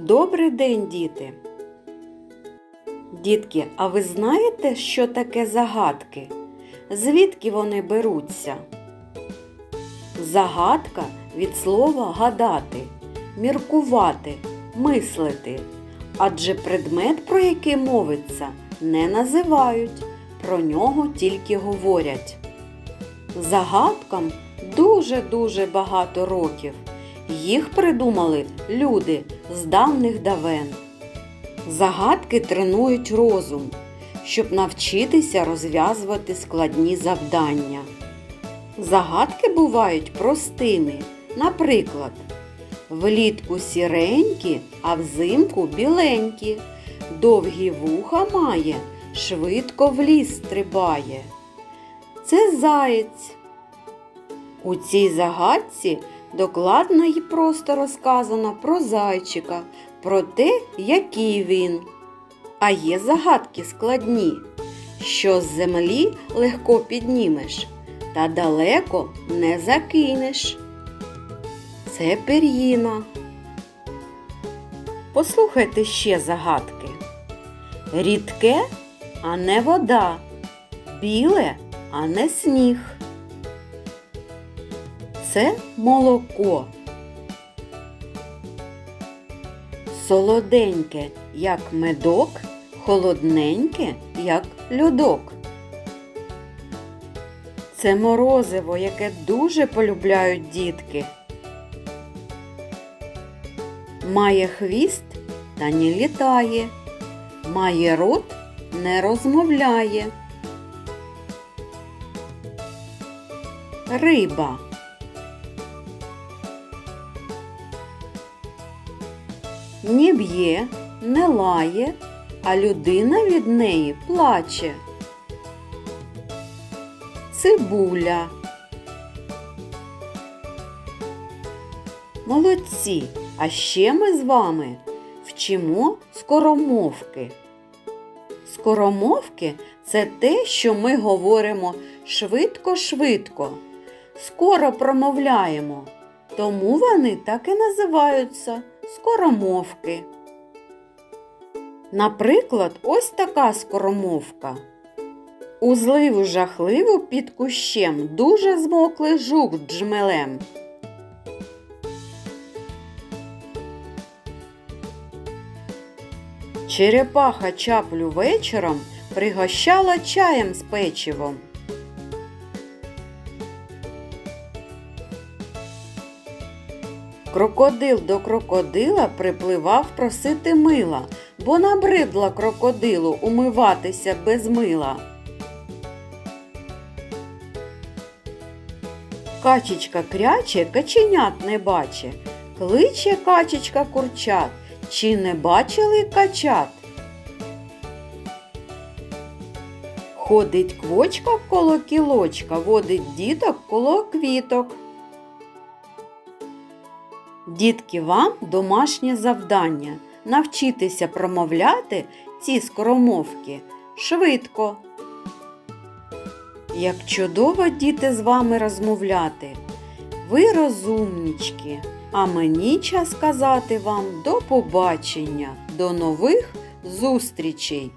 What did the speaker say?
Добрий день, діти! Дітки, а ви знаєте, що таке загадки? Звідки вони беруться? Загадка від слова гадати, міркувати, мислити. Адже предмет, про який мовиться, не називають, про нього тільки говорять. Загадкам дуже-дуже багато років. Їх придумали люди з давних давен. Загадки тренують розум, щоб навчитися розв'язувати складні завдання. Загадки бувають простими. Наприклад, влітку сіренькі, а взимку біленькі. Довгі вуха має, швидко в ліс стрибає. Це заєць. У цій загадці докладно і просто розказано про зайчика, про те, який він. А є загадки складні, що з землі легко піднімеш, та далеко не закинеш. Це пір'їна. Послухайте ще загадки. Рідке, а не вода, біле, а не сніг. Це молоко. Солоденьке, як медок, холодненьке, як льодок. Це морозиво, яке дуже полюбляють дітки. Має хвіст та не літає, має рот, не розмовляє. Риба. Не б'є, не лає, а людина від неї плаче. Цибуля. Молодці! А ще ми з вами вчимо скоромовки. Скоромовки це те, що ми говоримо швидко-швидко, скоро промовляємо. Тому вони так і називаються скоромовки. Наприклад, ось така скоромовка. У зливу жахливу під кущем дуже змоклий жук джмелем. Черепаха чаплю вечором пригощала чаєм з печивом. Крокодил до крокодила припливав просити мила, бо набридла крокодилу умиватися без мила. Качечка кряче, каченят не баче, кличе качечка курчат, чи не бачили качат? Ходить квочка коло кілочка, водить діток коло квіток. Дітки, вам домашнє завдання навчитися промовляти ці скоромовки швидко. Як чудово діти з вами розмовляти. Ви розумнічки, а мені час сказати вам до побачення, до нових зустрічей!